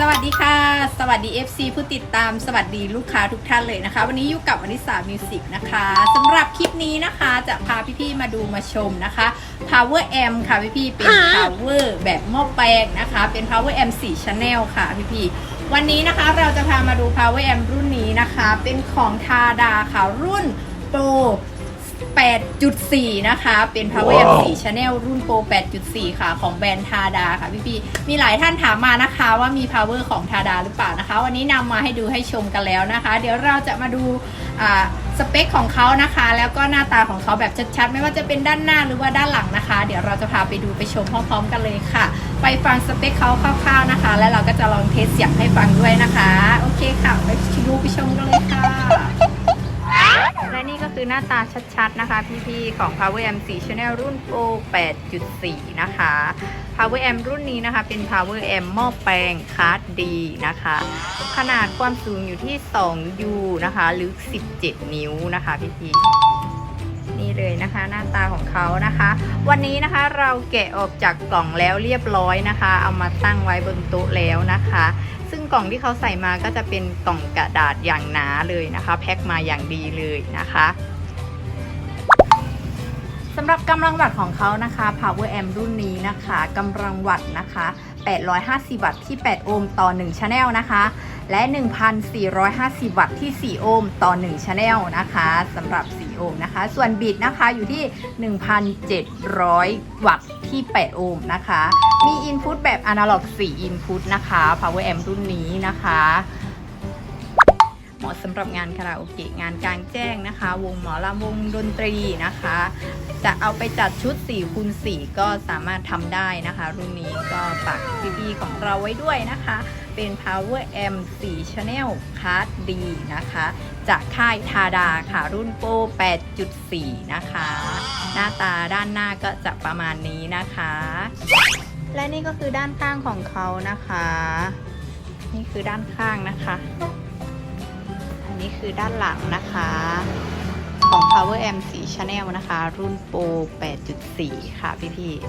สวัสดีค่ะ สวัสดี FC ผู้ติดตามสวัสดีลูกค้าทุกท่านเลยนะคะ วันนี้อยู่กับวนิสามิวสิกนะคะสำหรับคลิปนี้นะคะจะพาพี่ๆมาดูมาชมนะคะ Power Amp ค่ะพี่ๆเป็น Power แบบหม้อแปลงนะคะ เป็น Power Amp 4 Channel ค่ะพี่ๆวันนี้นะคะเราจะพามาดู Power Amp รุ่นนี้นะคะ เป็นของทาดาค่ะรุ่น Pro 8.4 นะคะ เป็น Power Amp 4 Channel รุ่น Pro 8.4 ค่ะ ของแบรนด์ทาดาค่ะพี่ๆมีหลายท่านถามมานะคะว่ามี Power ของทาดาหรือเปล่านะคะ วันนี้นำมาให้ดูให้ชมกันแล้วนะคะ เดี๋ยวเราจะมาดูอ่าสเปคของเขานะคะ แล้วก็หน้าตาของเขาแบบชัดๆ ไม่ว่าจะเป็นด้านหน้าหรือว่าด้านหลังนะคะ เดี๋ยวเราจะพาไปดูไปชมพร้อมๆ กันเลยค่ะ ไปฟังสเปคเขาคร่าวๆนะคะ แล้วเราก็จะลองเทสเสียงให้ฟังด้วยนะคะ โอเคค่ะ ไปดูไปชมกันเลยค่ะและ นี่ก็คือหน้าตาชัดๆนะคะ พี่ๆ ของ Power M 4 Channel รุ่น Pro 8.4 นะคะ Power m รุ่นนี้นะคะ เป็น Power m หม้อแปลงคาร์ดดีนะคะ ขนาดความสูงอยู่ที่ 2U นะคะลึก 17 นิ้วนะคะพี่ๆนี่เลยนะคะหน้าตาของเขานะคะ วันนี้นะคะเราแกะออกจากกล่องแล้วเรียบร้อยนะคะ เอามาตั้งไว้บนโต๊ะแล้วนะคะ กล่องที่เขาใส่มาก็จะเป็นกล่องกระดาษอย่างหนาเลยนะคะ แพ็คมาอย่างดีเลยนะคะสำหรับกำลังวัตต์ของเขานะคะ Power Amp รุ่นนี้นะคะกำลังวัตต์นะคะ 850 วัตต์ที่ 8 โอห์มต่อ 1 Channel นะคะ และ 1,450 วัตต์ที่ 4 โอห์มต่อ 1 Channel นะคะสำหรับ โอห์มนะคะ ส่วนบิดนะคะอยู่ที่ 1,700 วัตต์ที่ 8 โอห์มนะคะ มีอินพุตแบบอนาล็อก4อินพุตนะคะ Power Amp รุ่นนี้นะคะ มาะสำหรับงานคาราโอเกะงานกลางแจ้งนะคะ วงหมอลำวงดนตรีนะคะ จะเอาไปจัดชุด4คูณ4ก็สามารถทำได้นะคะ รุ่นนี้ก็ฝากพี่ๆของเราไว้ด้วยนะคะ เป็น Power M 4 Channel Card D นะคะ จากค่ายทาดาค่ะ รุ่นโปร8.4 นะคะ หน้าตาด้านหน้าก็จะประมาณนี้นะคะ และนี่ก็คือด้านข้างของเขานะคะ นี่คือด้านข้างนะคะ นนี้คือด้านหลังนะคะ ของ Power Amp 4 Channel นะคะ รุ่นโปร8.4 ค่ะพี่ๆ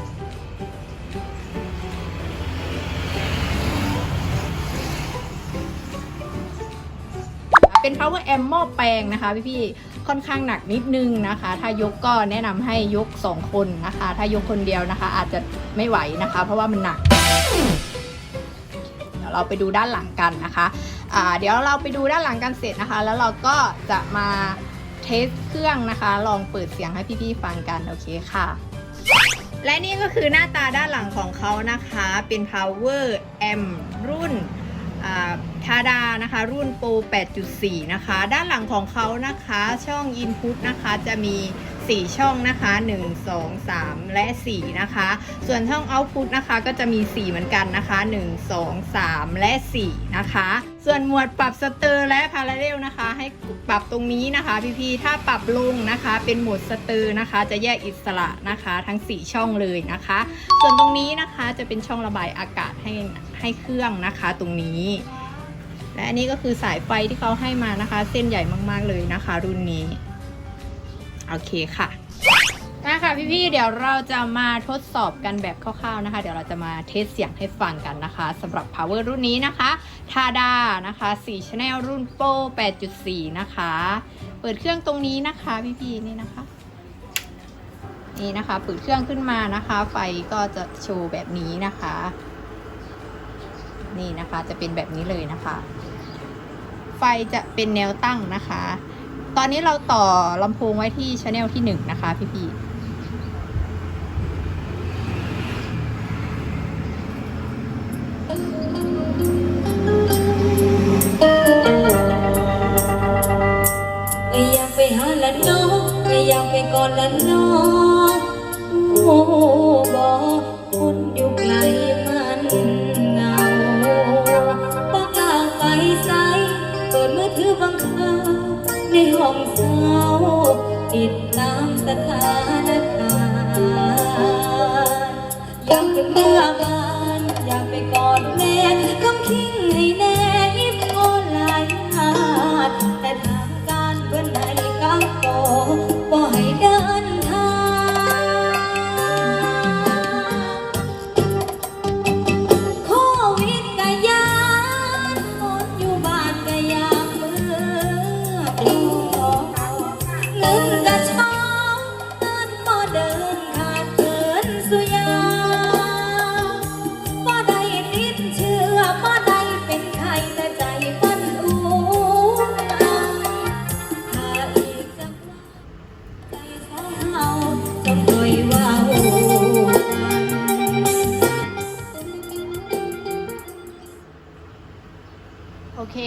เป็น power amp หม้อแปลงนะคะพี่ๆค่อนข้างหนักนิดนึงนะคะ ถ้ายกก็แนะนำให้ยก 2 คนนะคะ ถ้ายกคนเดียวนะคะ อาจจะไม่ไหวนะคะ เพราะว่ามันหนัก เดี๋ยวเราไปดูด้านหลังกันนะคะ เดี๋ยวเราไปดูด้านหลังกันเสร็จนะคะ แล้วเราก็จะมาเทสเครื่องนะคะ ลองเปิดเสียงให้พี่ๆฟังกัน โอเคค่ะ และนี่ก็คือหน้าตาด้านหลังของเขานะคะ เป็น power amp รุ่นทาดานะคะ รุ่นโปร8.4 นะคะ ด้านหลังของเขานะคะ ช่อง Input นะคะจะมี 4 ช่องนะคะ 1 2 3 และ 4 นะคะ ส่วนช่อง Output นะคะก็จะมี 4 เหมือนกันนะคะ 1 2 3 และ 4 นะคะ ส่วนหมวดปรับสเตอร์และพาราเรลนะคะ ให้ปรับตรงนี้นะคะ พี่ๆถ้าปรับลงนะคะ เป็นหมวดสเตอร์นะคะ จะแยกอิสระนะคะ ทั้ง 4 ช่องเลยนะคะ ส่วนตรงนี้นะคะจะเป็นช่องระบายอากาศให้ให้เครื่องนะคะตรงนี้และอันนี้ก็คือสายไฟที่เขาให้มานะคะ เส้นใหญ่มาก ๆ เลยนะคะ รุ่นนี้ โอเคค่ะนะคะพี่ๆเดี๋ยวเราจะมาทดสอบกันแบบคร่าวๆนะคะ เดี๋ยวเราจะมาเทสเสียงให้ฟังกันนะคะสำหรับ power รุ่นนี้นะคะทาดานะคะ4 channel รุ่นโปร8.4 นะคะ เปิดเครื่องตรงนี้นะคะพี่ๆนี่นะคะ นี่นะคะเปิดเครื่องขึ้นมานะคะ ไฟก็จะโชว์แบบนี้นะคะ นี่นะคะจะเป็นแบบนี้เลยนะคะ ไฟจะเป็นแนวตั้งนะคะ ตอนนี้เราต่อลำโพงไว้ที่ช anel ที่หนึ่งนะคะพี่พี่ๆก็อยากไปหาละน้องก็อยากไปก่อนละน้องามสถานการณ์อยากขึ้นเมื่อบ้า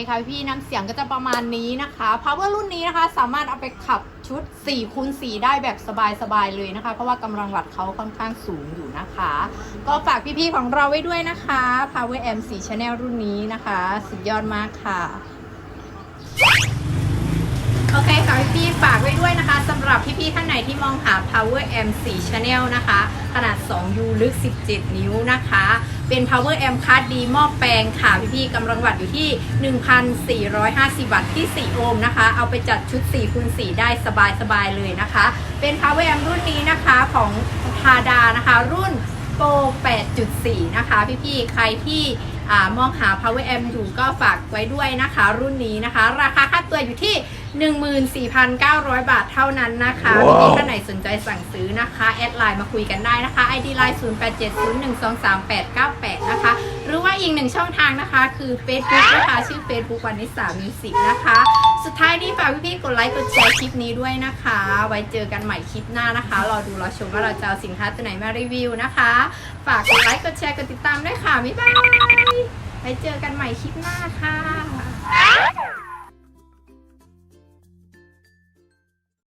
ค่ะพี่น้ำเสียงก็จะประมาณนี้นะคะ power รุ่นนี้นะคะ สามารถเอาไปขับชุด4คูณ4ได้แบบสบายๆเลยนะคะ เพราะว่ากำลังวัดเขาค่อนข้างสูงอยู่นะคะ ก็ฝากพี่ๆของเราไว้ด้วยนะคะ power m 4 channel รุ่นนี้นะคะ สุดยอดมากค่ะโอเคค่ะพี่ฝากไว้ด้วยนะคะสำหรับพี่ๆท่านไหนที่มองหา Power M 4 Channel นะคะ ขนาด 2U ลึก 17 นิ้วนะคะ เป็น Power amp คัสดีหม้อแปลงค่ะพี่ๆกำลังวัดอยู่ที่ 1,450 วัตต์ที่ 4 โอห์มนะคะ เอาไปจัดชุด4คูณ4ได้สบายๆเลยนะคะ เป็น Power amp รุ่นนี้นะคะของทาดานะคะ รุ่นโปร8.4 นะคะ พี่ๆ ใครที่อมองหา Power amp อยู่ก็ฝากไว้ด้วยนะคะ รุ่นนี้นะคะ ราคาค่าตัวอยู่ที่ 14,900 บาทเท่านั้นนะคะว้าวพี่ๆท่านไหนสนใจสั่งซื้อนะคะ แอดไลน์มาคุยกันได้นะคะ ID ไลน์0870123898 นะคะ หรือว่าอีกหนึ่งช่องทางนะคะ คือ Facebook นะคะ ชื่อ Facebook วันนิสามิวสิกนะคะ สุดท้ายนี้ฝากพี่ๆกดไลค์กดแชร์คลิปนี้ด้วยนะคะ ไว้เจอกันใหม่คลิปหน้านะคะ รอดูรอชมว่าเราจะเอาสินค้าตัวไหนมารีวิวนะคะ ฝากกดไลค์กดแชร์กดติดตามด้วยค่ะบ๊ายบายไว้เจอกันใหม่คลิปหน้าค่ะ